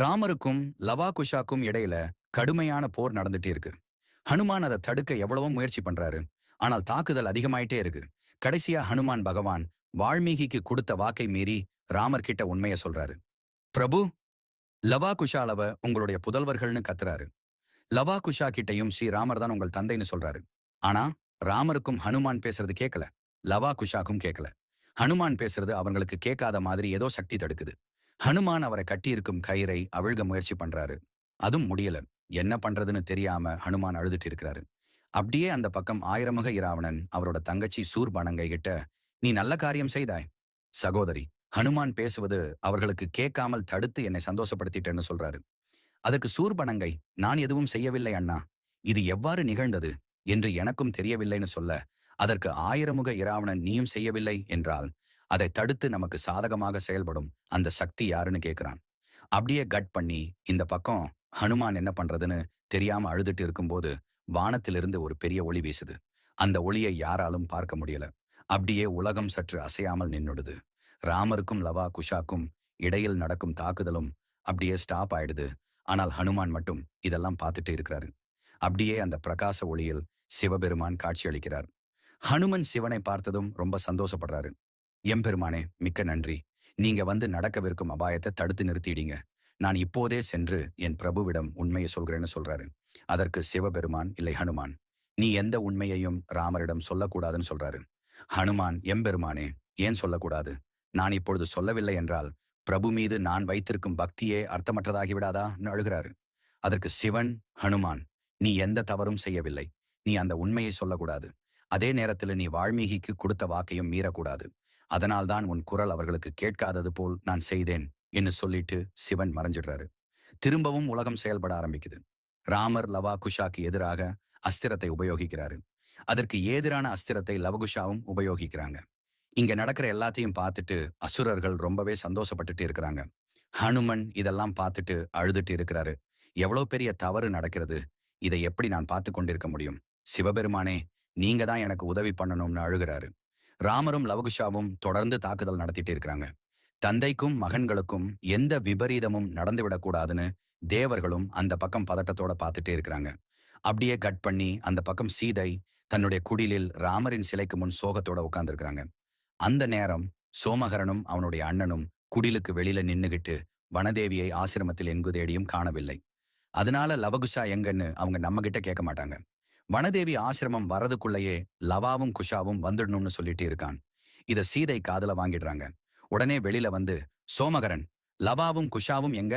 ராமருக்கும் லவா குஷாக்கும் இடையில கடுமையான போர் நடந்துட்டே இருக்கு. ஹனுமான் அதை தடுக்க எவ்வளவோ முயற்சி பண்றாரு. ஆனால் தாக்குதல் அதிகமாயிட்டே இருக்கு. கடைசியா ஹனுமான் பகவான் வால்மீகிக்கு கொடுத்த வாக்கை மீறி ராமர் கிட்ட உண்மைய சொல்றாரு. பிரபு லவா குஷாலவ உங்களுடைய புதல்வர்கள்னு கத்துறாரு. லவா குஷா கிட்டையும் ஸ்ரீ ராமர் தான் உங்கள் தந்தைன்னு சொல்றாரு. ஆனா ராமருக்கும் ஹனுமான் பேசுறது கேட்கல லவா குஷாக்கும் கேட்கல ஹனுமான் பேசுறது அவங்களுக்கு கேட்காத மாதிரி ஏதோ சக்தி தடுக்குது. ஹனுமான் அவரை கட்டியிருக்கும் கயிறை அவிழ்க முயற்சி பண்றாரு. அதுவும் முடியல. என்ன பண்றதுன்னு தெரியாம ஹனுமான் அழுதுட்டு இருக்கிறாரு. அப்படியே அந்த பக்கம் ஆயிரமுக இராவணன் அவரோட தங்கச்சி சூர்பனங்கை கிட்ட நீ நல்ல காரியம் செய்தாய். சகோதரி ஹனுமான் பேசுவது அவர்களுக்கு கேட்காமல் தடுத்து என்னை சந்தோஷப்படுத்திட்டேன்னு சொல்றாரு. அதற்கு சூர்பனங்கை நான் எதுவும் செய்யவில்லை அண்ணா. இது எவ்வாறு நிகழ்ந்தது? என்று எனக்கும் தெரியவில்லைன்னு சொல்ல அதற்கு ஆயிரமுக இராவணன் நீயும் செய்யவில்லை என்றால் அதை தடுத்து நமக்கு சாதகமாக செயல்படும் அந்த சக்தி யாருன்னு கேட்கிறான் அப்படியே கட் பண்ணி இந்த பக்கம் ஹனுமான் என்ன பண்றதுன்னு தெரியாம அழுதுட்டு இருக்கும்போது வானத்திலிருந்து ஒரு பெரிய ஒளி வீசுது. அந்த ஒளியை யாராலும் பார்க்க முடியல. அப்படியே உலகம் சற்று அசையாமல் நின்னுடுது. ராமருக்கும் லவா குஷாக்கும் இடையில் நடக்கும் தாக்குதலும் அப்படியே ஸ்டாப் ஆயிடுது. ஆனால் ஹனுமான் மட்டும் இதெல்லாம் பார்த்துட்டு இருக்கிறாரு. அப்படியே அந்த பிரகாச ஒளியில் சிவபெருமான் காட்சியளிக்கிறார் ஹனுமன் சிவனை பார்த்ததும் ரொம்ப சந்தோஷப்படுறாரு. எம்பெருமானே மிக்க நன்றி. நீங்க வந்து நடக்கவிருக்கும் அபாயத்தை தடுத்து நிறுத்திடுங்க நான் இப்போதே சென்று என் பிரபுவிடம் உண்மையை சொல்கிறேன்னு சொல்றாரு. அதற்கு சிவபெருமான் இல்லை ஹனுமான். நீ எந்த உண்மையையும் ராமரிடம் சொல்லக்கூடாதுன்னு சொல்றாரு. ஹனுமான் எம்பெருமானே ஏன் சொல்லக்கூடாது? நான் இப்பொழுது சொல்லவில்லை என்றால் பிரபு மீது நான் வைத்திருக்கும் பக்தியே அர்த்தமற்றதாகிவிடாதா அழுகிறாரு. அதற்கு சிவன் ஹனுமான் நீ எந்த தவறும் செய்யவில்லை. நீ அந்த உண்மையை சொல்லக்கூடாது. அதே நேரத்தில் நீ வால்மீகிக்கு கொடுத்த வாக்கையும் மீறக்கூடாது. அதனால்தான் உன் குரல் அவர்களுக்கு கேட்காதது போல் நான் செய்தேன் என்று சொல்லிட்டு சிவன் மறைஞ்சிடுறாரு. திரும்பவும் உலகம் செயல்பட ஆரம்பிக்குது. ராமர் லவா குஷாக்கு எதிராக அஸ்திரத்தை உபயோகிக்கிறாரு. அதற்கு எதிரான அஸ்திரத்தை லவகுஷாவும் உபயோகிக்கிறாங்க. இங்க நடக்கிற எல்லாத்தையும் பார்த்துட்டு அசுரர்கள் ரொம்பவே சந்தோஷப்பட்டுட்டு இருக்கிறாங்க. ஹனுமன் இதெல்லாம் பார்த்துட்டு அழுதுட்டு இருக்கிறாரு. எவ்வளவு பெரிய தவறு நடக்கிறது? இதை எப்படி நான் பார்த்து கொண்டிருக்க முடியும்? சிவபெருமானே நீங்க தான் எனக்கு உதவி பண்ணணும்னு அழுகிறாரு. ராமரும் லவகுஷாவும் தொடர்ந்து தாக்குதல் நடத்திட்டு இருக்கிறாங்க. தந்தைக்கும் மகன்களுக்கும் எந்த விபரீதமும் நடந்துவிடக்கூடாதுன்னு தேவர்களும் அந்த பக்கம் பதட்டத்தோட பார்த்துட்டே இருக்கிறாங்க. அப்படியே கட் பண்ணி அந்த பக்கம் சீதை தன்னுடைய குடிலில் ராமரின் சிலைக்கு முன் சோகத்தோட உட்கார்ந்துருக்கிறாங்க. அந்த நேரம் சோமகரனும் அவனுடைய அண்ணனும் குடிலுக்கு வெளியில நின்னுகிட்டு வனதேவியை ஆசிரமத்தில் எங்கு தேடியும் காணவில்லை. அதனால லவகுஷா எங்கன்னு அவங்க நம்ம கிட்ட கேட்க மாட்டாங்க. வனதேவி ஆசிரமம் வரதுக்குள்ளேயே லவாவும் குஷாவும் வந்துடணும்னு சொல்லிட்டு இருக்கான். இத சீதை காதுல வாங்கிடுறாங்க. உடனே வெளியில வந்து சோமகரன் லவாவும் குஷாவும் எங்க?